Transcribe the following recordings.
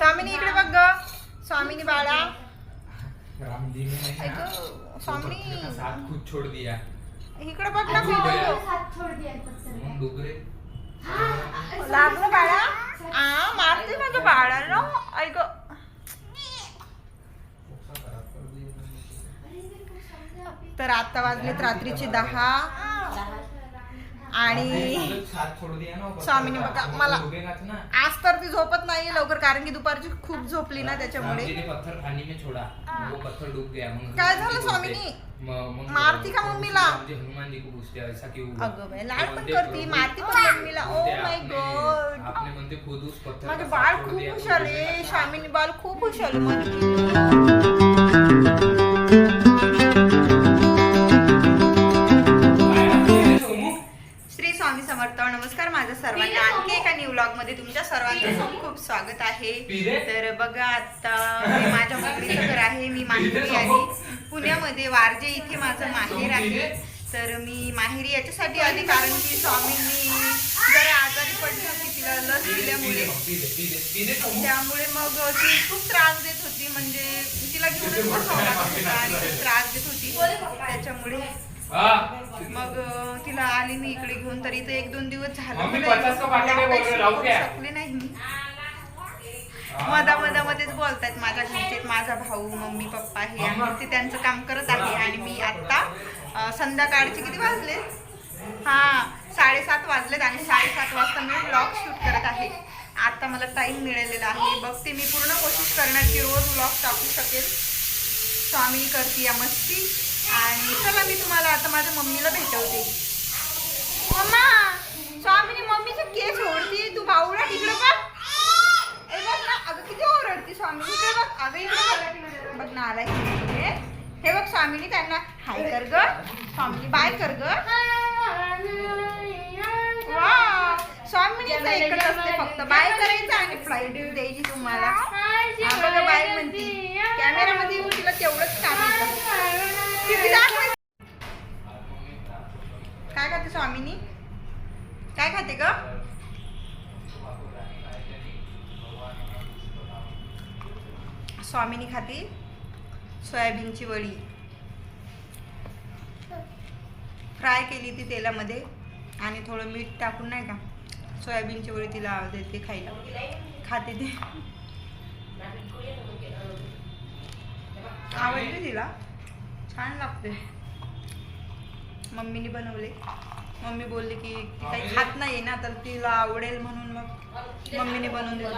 स्वामिनी इकडे बघ ग. स्वामिनी बाळा. ने ऐक का साथ खुद छोड़ दिया. इकडे बघ ना लागलं बाळा. आ मारते माझ्या बाळाला. ऐक तर आता वाजलेत रात्रीचे दहा. आणि स्वामीने बघा, मला- आज तर ती झोपत नाहीये लवकर कारण की दुपारची खूप झोपली ना त्याच्यामुळे. ने पत्थर पानी में छोड़ा. वो पत्थर डूब गया मग काय झालं स्वामीनी? मारती का मम्मीला? अगं लाड पण करती, मारती पण मम्मीला. खुद उस पत्थर माझं बाळ खूप हुशार आहे. स्वामीनी बाळ खूप हुशार स्वामी समर्थ. नमस्कार माझ्या सर्वांना. आणखी एका न्यू व्लॉगमध्ये तुमच्या सर्वांचं खूप खूप स्वागत आहे? तर बघा आता हे माझ्या मैत्रिणीचं घर आहे. मी माहेरी आली पुण्यामध्ये वारजे इथे माझं माहेर आहे. तर मी माहेरी याच्यासाठी आली कारण की स्वामींनी जरा आजारी पडली होती. तिला लस दिल्यामुळे. त्यामुळे मग ती खूप त्रास देत होती. म्हणजे तिला घेऊनच बसावं लागत होतं. आणि खूप त्रास देत होती. त्याच्यामुळे हा. मग तिला आली मी इकडे घेऊन तर इथे एक दोन दिवस झालं आहे? शकले नाही मी. मधा मधामध्येच बोलतायत माझ्या घरचे माझा भाऊ मम्मी पप्पा हे आणि ते त्यांचं काम करत आहे आणि मी आता अ, संध्याकाळचे किती वाजले हा साडेसात वाजलेत आणि साडेसात वाजता मी ब्लॉग शूट करत आहे. आता मला टाइम मिळालेला आहे. बघते मी पूर्ण कोशिश करणार की रोज ब्लॉग टाकू शकेल. स्वामी करते या मस्ती. आणि चला मी तुम्हाला आता माझ्या मम्मीला भेटवते. मम्मा स्वामीने मम्मीचे केस ओढती. तू बाऊला तिकडे बघ. ए बघ ना अगं किती ओरडती स्वामी तिकडे बघ. अगं इकडे बघ. ना आला हे बघ स्वामीने त्यांना. हाय कर ग. स्वामीने बाय कर ग. वा. स्वामीनीच असते फक्त. बाय करायचं आणि फ्लाईट द्यायची तुम्हाला. बघा बाय म्हणते. कॅमेरामध्ये येऊन तिला तेवढंच काम येतं काय खाते स्वामीनी? काय खाते ग? स्वामीनी खाते सोयाबीनची वडी. फ्राय केली ती तेलामध्ये आणि थोडं मीठ टाकून नाही का सोयाबीनची वडी तिला देते खायला. खाते ते. आवडते तिला? छान लागते मम्मीने बनवले. मम्मी बोलली की काही खात नाही ना तर तिला आवडेल म्हणून मग मम्मीने बनवून दिलं.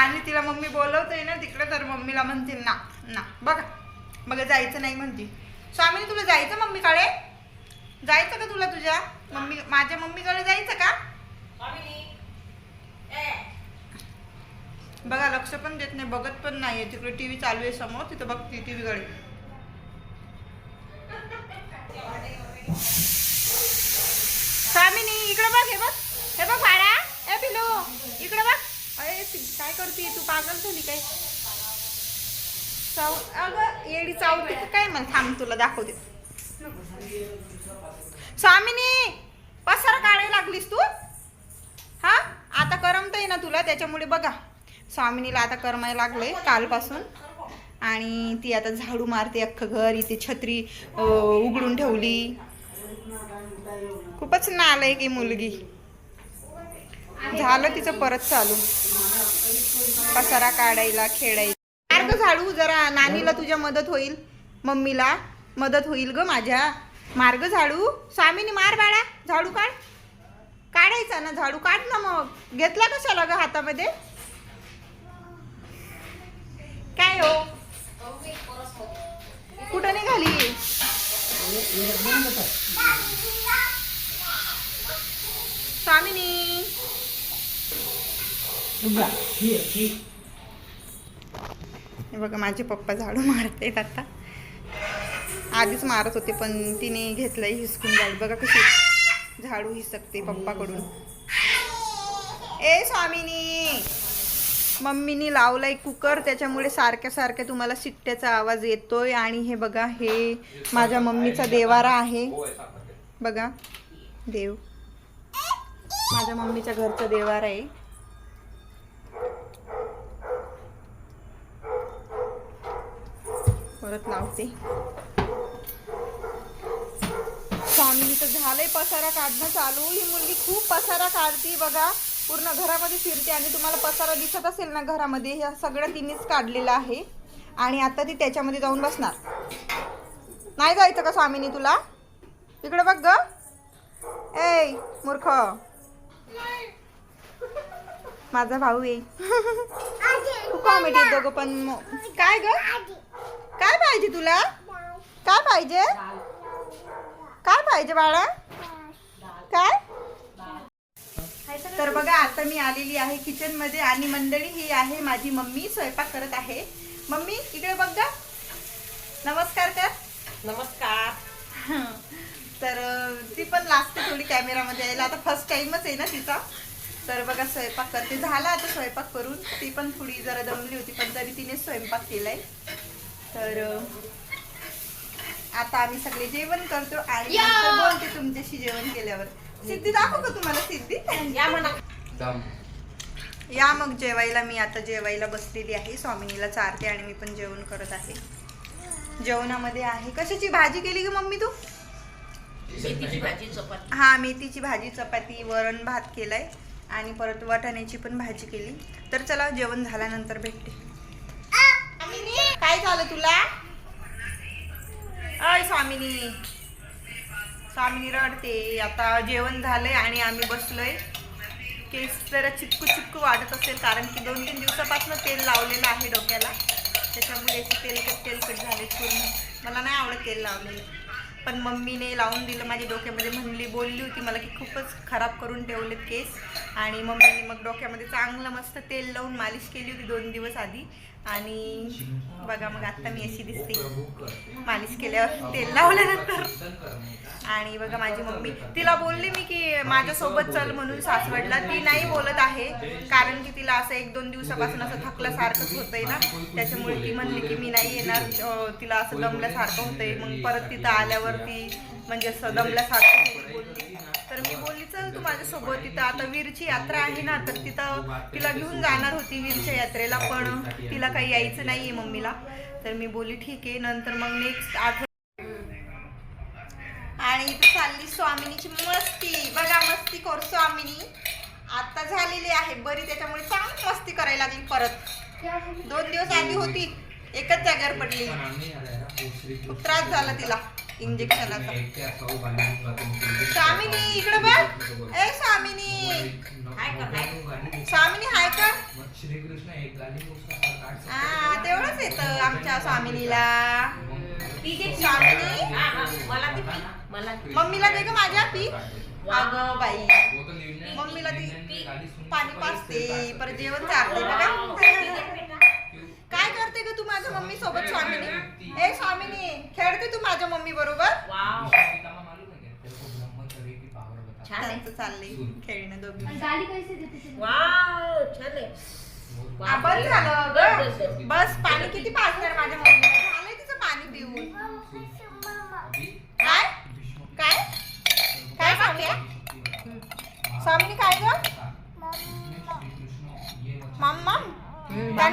आणि तिला मम्मी बोलवते ना तिकडे तर मम्मीला म्हणते ना ना बघा. बघा जायचं नाही म्हणते. स्वामीने तुला जायचं मम्मीकडे जायचं का तुला तुझ्या? मम्मी माझ्या मम्मीकडे जायचं का? बघा लक्ष पण देत नाही बघत पण नाहीये. तिकडे टीव्ही चालू आहे समोर तिथं बघते टी व्हीकडे स्वामिनी इकडे बघ हे बघ. हे बघ बाळा ए पिलो इकडे बघ. अरे काय करते तू? पागल झाली काय? चाव अगं येडी चावते काय म्हण थांब तुला दाखवते. स्वामिनी पसार काढायला लागलीस तू? हा? आता करमतंय ना तुला? त्याच्यामुळे बघा. स्वामिनीला आता करमायला लागलंय कालपासून. आणि ती आता झाडू मारते अख्खं घर. इथे छत्री उघडून ठेवली. खूपच नालायक की मुलगी. झालं तिचं परत चालू. पसारा काढायला खेळायला. मार्ग झाडू जरा नानीला तुझ्या मदत होईल मम्मीला मदत होईल ग माझ्या. मार्ग झाडू. स्वामीनी मार बाळा झाडू काढ. काढायचा ना झाडू काढ ना मग. घेतला कशाला ग हातामध्ये? काय हो? कुठं निघाली? स्वामिनी हे बघा माझे पप्पा झाडू मारत आता. आधीच मारत होते पण तिने घेतलंय हिसकून झाडू. बघा कशी झाडू हिसकते पप्पाकडून. ए स्वामिनी. मम्मीनी लावलाय कुकर त्याच्यामुळे सारख्या सारख्या तुम्हाला शिट्ट्याचा आवाज येतोय. आणि हे बघा हे माझ्या मम्मीचा देवारा आहे. बघा देव. माझ्या मम्मीच्या घरचं देवार आहे. परत लावते. स्वामीचं झालंय पसारा काढणं चालू. ही मुलगी खूप पसारा काढते बघा. पूर्ण घरामध्ये फिरते आणि तुम्हाला पसारा दिसत असेल ना घरामध्ये ह्या सगळं तिनेच काढलेलं आहे. आणि आता ती त्याच्यामध्ये जाऊन बसणार. नाही जायचं का स्वामीनी तुला? इकडे बघ ग. ए मूर्ख. माझा भाऊ आहे खूप कॉमेडी दोघं पण काय ग? काय पाहिजे तुला? काय पाहिजे? काय पाहिजे बाळा? काय? तर बघा आता मी आलेली आहे किचनमध्ये आणि मंडळी ही आहे माझी मम्मी स्वयंपाक करत आहे. मम्मी इकडे बघ ग. नमस्कार कर. नमस्कार. तर ती पण लागते थोडी कॅमेरामध्ये यायला. आता फर्स्ट टाइमच आहे ना तिचा. तर बघा स्वयंपाक करते झाला आता स्वयंपाक करून. ती पण थोडी जरा दमली होती पण तरी तिने स्वयंपाक केलाय. तर आता आम्ही सगळे जेवण करतो आणि बोलते तुमच्याशी जेवण केल्यावर. सिद्धी दाखव का तुम्हाला सिद्धी? या म्हणा. जाम. या मग जेवायला. मी आता जेवायला बसलेली आहे. स्वामिनीला चारते आणि मी पण जेवण करत आहे. जेवणामध्ये आहे. कशाची भाजी केली की मम्मी तू? मेथीची भाजी चपाती. हा मेथीची भाजी चपाती वरण भात केलाय. आणि परत वाटाण्याची पण भाजी केली. तर चला जेवण झाल्यानंतर भेटते. काय झालं तुला? अय स्वामिनी. स्वामिनी रडते. आता जेवण झालंय आणि आम्ही बसलोय. केस जरा चिपकू चिपकू वाटत असेल कारण की दोन तीन दिवसापासून तेल लावलेलं आहे डोक्याला. त्याच्यामुळे तेलकट तेलकट झाले पूर्ण. मला नाही आवडत तेल लावलेलं. पण मम्मीने लावून दिलं माझ्या डोक्यामध्ये. म्हणली बोलली होती मला की खूपच खराब करून ठेवलेत केस. आणि मम्मीने मग डोक्यामध्ये चांगलं मस्त तेल लावून मालिश केली होती दोन दिवस आधी. आणि बघा मग आता मी अशी दिसते. मालिश केल्यावर तेल लावल्यानंतर. आणि बघा माझी मम्मी तिला बोलली मी की माझ्यासोबत चल म्हणून सासवडला. ती नाही बोलत आहे कारण की तिला असं एक दोन दिवसापासून असं थकल्यासारखंच होतंय ना. त्याच्यामुळे ती म्हणली की मी नाही येणार. तिला असं दमल्यासारखं होतंय. मग परत तिथं आल्यावर ती म्हणजे असं दमल्यासारखं बोलली. तर मी बोलली चल तू माझ्यासोबत तिथं आता वीरची यात्रा आहे ना तर तिथं तिला घेऊन जाणार होती वीरच्या यात्रेला पण तिला काही यायचं नाहीये मम्मीला. तर मी बोली ठीक आहे. नंतर मग नेक्स्ट आठ आणि इथे चालली स्वामिनीची मस्ती. बघा मस्ती कर स्वामिनी. आता झालेली आहे बरी त्याच्यामुळे चांगली मस्ती करायला लागली परत. दोन दिवस आधी होती एकच जागेवर पडली. खूप त्रास झाला तिला. इंजेक्शनाचा स्वामिनी इकडे बघ. ए स्वामिनी हाय कर, हाय. स्वामिनी हाय का? श्रीकृष्ण एक गाली हा तेवढंच येतं आमच्या स्वामिनीला स्वामिनी. मम्मीला दे ग माझ्या पी. अगं बाई. मम्मीला ती पाणी पाजते परत जेवण चालते बघा. काय करते ग तू माझ्या मम्मी सोबत स्वामिनी? हे स्वामिनी खेळते तू माझ्या मम्मी बरोबर? वाव. छान आहे. त्यांचं चाललंय. खेळणं दोघी. गाली कैसे देते तुला? वाव छान आहे. बस झालं बस, ग. बस पाणी किती पाजणार माझ्या झालंय तिचं पाणी पिऊन. काय? काय? काय स्वामी? स्वामिनी काय ग?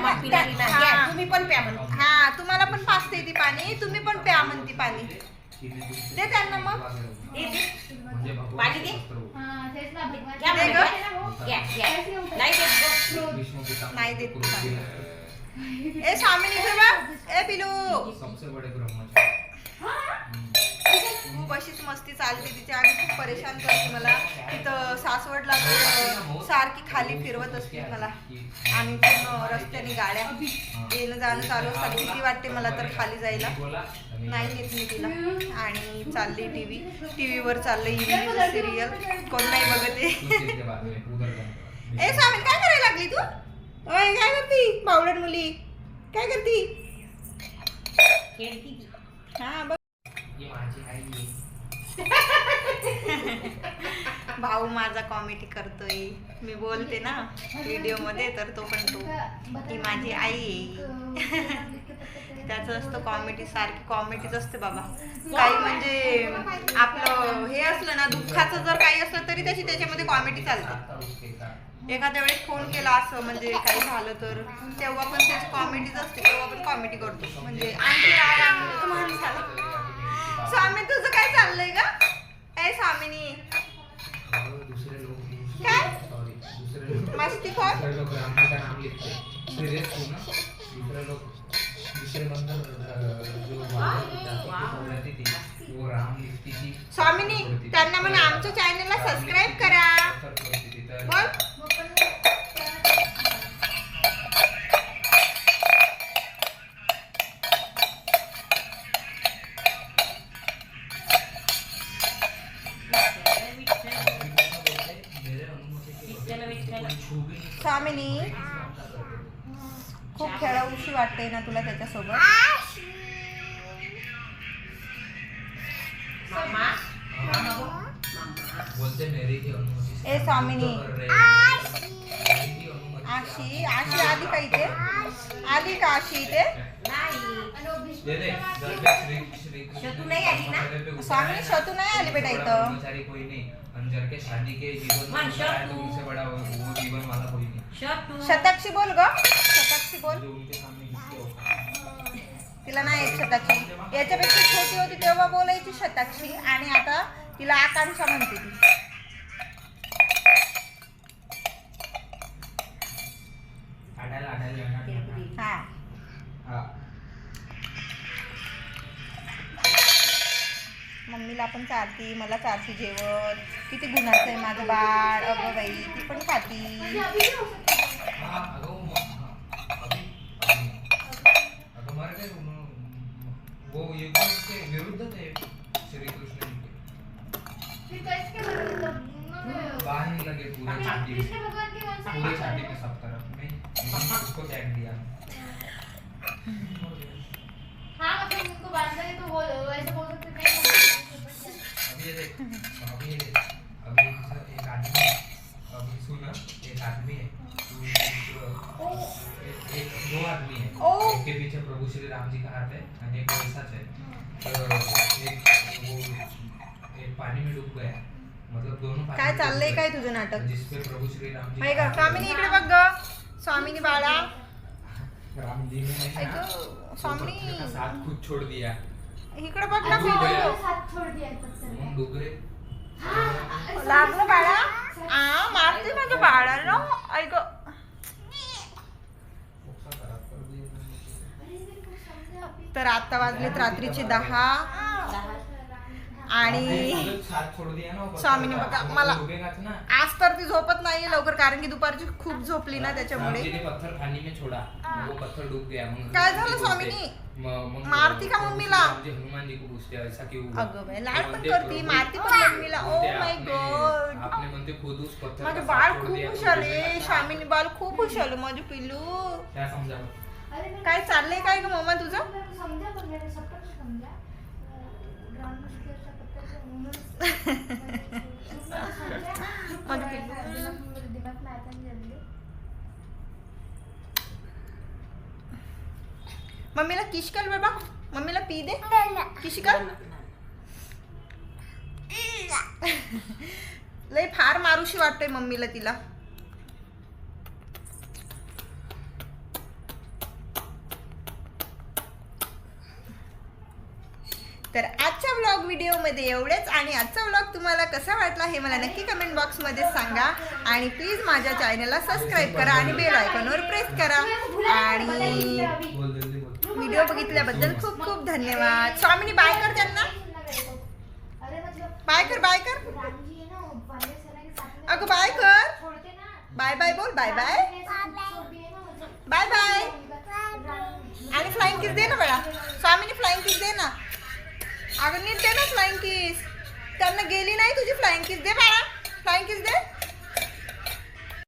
हा. घ्या, तुम्ही पण प्या म्हणून हा तुम्हाला पण पाजते ती पाणी तुम्ही पण प्या म्हणती पाणी दे त्यांना मग दे, दे. पाणी दे हाँ, तेच ना, भगवान. घ्या दे म्हणून, ग. घ्या. घ्या, घ्या. नाही देत गं. नाही देत. ए बघ. ए पिलू सबसे बड़े ब्रह्मचारी खूप अशीच मस्ती चालते तिची आणि खूप परेशान करते मला. तिथं सासवडला सारखी खाली फिरवत असते मला. आणि रस्त्याने गाड्या येणं जाणं चालू असतात भीती वाटते मला तर खाली जायला. नाही नेत मी तिला. आणि चालली टी व्ही टी व्हीवर चाललं इंग्लिश सिरियल कोण नाही बघते ए स्वामी काय करायला लागली तू? काय करती? बावडट मुली. काय करती. हा बघ. भाऊ माझा कॉमेडी करतोय. मी बोलते ना व्हिडिओमध्ये तर तो पण तो. ही माझी आई आहे. त्याचं असतं कॉमेडी सारखी कॉमेडीच असते बाबा. काही म्हणजे आपलं हे असलं ना दुःखाचं जर काही असलं तरी त्याची त्याच्यामध्ये कॉमेडी चालते. एखाद्या वेळेस फोन केला असं म्हणजे काही झालं तर तेव्हा पण त्याची कॉमेडीच असते तेव्हा पण कॉमेडी करतो. म्हणजे आणखी राग आणतो माणसाला स्वामी तुझं काय चाललंय का ए स्वामिनी. काय? मस्ती स्वामिनी त्यांना म्हणा आमच्या चॅनलला सबस्क्राईब करा. बोल. ए, स्वामिनी. हैं। ही आशी आशी आली का इथे? आली का आशी इथे? स्वामी, है शतू नहीं आई बेटा है, शतू. शतकशी बोल ग. शतकशी बोल. होगा तिला नाही येत शतकशी. याच्यापेक्षा छोटी होती तेव्हा बोलायची शतकशी. आणि आता तिला आकांक्षा म्हणते ती. मम्मीला मला चारती जेवण किती गुणाचं आहे माझं बाळ अगं बाई ती पण खाती म्हणजे अभी भी हो सकता है. हा अगं वो म- हा, अभी अभी अगं मर गए उन्होंने- वो एकदम उसके विरुद्ध थे श्री कृष्ण जी के फिर कैसे क्या मतलब उन्होंने- बाहर ही लगे पूरे छाती में कृष्ण भगवान के कौन सा पूरे छाती में सब तरफ में मैंने उसको चैट दिया हाँ मतलब उनको बांधा है तो वो ऐसे बोल सकते थे अभी ये देख अभी ये देख अभी एक एक आदमी है एक आदमी है तू एक एक दो आदमी है ओ। एक के पीछे प्रभु श्री राम जी का हाथ है और एक वैसाच है तो एक वो एक पानी में डूब गया मतलब दोनों पानी काय चाललंय काय। तुझं नाटक? जिसपे प्रभु श्री राम जी का स्वामिनी। इकडे बघ ग. स्वामिनी बाळा. राम जी ने ऐक स्वामिनी. साथ खुद छोड़ दिया. इकडे बघ ना. गया। साथ छोड़ दिया लागलं बाळा. माझं बाळाला ऐक तर आता वाजलेत रात्रीचे दहा. आणि स्वामीने बघा, मला- आज तर ती झोपत नाहीये लवकर कारण की दुपारची खूप झोपली ना त्याच्यामुळे. काय झालं स्वामिनी? मारती का मम्मीला? हनुमान जी को पूछते ऐसा क्यों? अगं बाई, लाड पण करती, मारती पण मम्मीला. Oh बोलते, my आपने- म्हणते खुद उस पत्थर माझं बाळ खूप हुशार आहे ना. स्वामीनी बाळ खूप हुशार आहे माझं पिल्लू क्या मेरे काय चाललंय काय ग मम्मा तुझं समझा पर मेरे सब तक नहीं समझा ग्राउंड में से ऐसा पत्थर से उन्होंने माझं पिल्लू मेरे दिमाग में आता नहीं जल्दी मम्मीला किश कर बाबा. मम्मीला पी दे. किश कर. लय फार मारुशी वाटतंय मम्मीला तिला. तर आजच्या ब्लॉग व्हिडिओमध्ये एवढेच आणि आजचा ब्लॉग तुम्हाला कसा वाटला हे मला नक्की कमेंट बॉक्समध्ये सांगा. आणि प्लीज माझ्या चॅनलला सबस्क्राईब करा आणि बेल आयकॉनवर प्रेस करा. आणि व्हिडिओ बघितल्याबद्दल खूप खूप धन्यवाद. स्वामिनी बाय कर बाय कर बाय कर. ना अगं बाय कर. बाय बाय बोल बाय बाय ने ना बाय बाय फ्लाइंग किस दे ना बेटा स्वामीनी फ्लाइंग किस दे ना. अगं, नीट दे ना फ्लाइंग किस त्यांना गेली नाही तुझी फ्लाइंग किस दे बाळा. फ्लाइंग किस दे.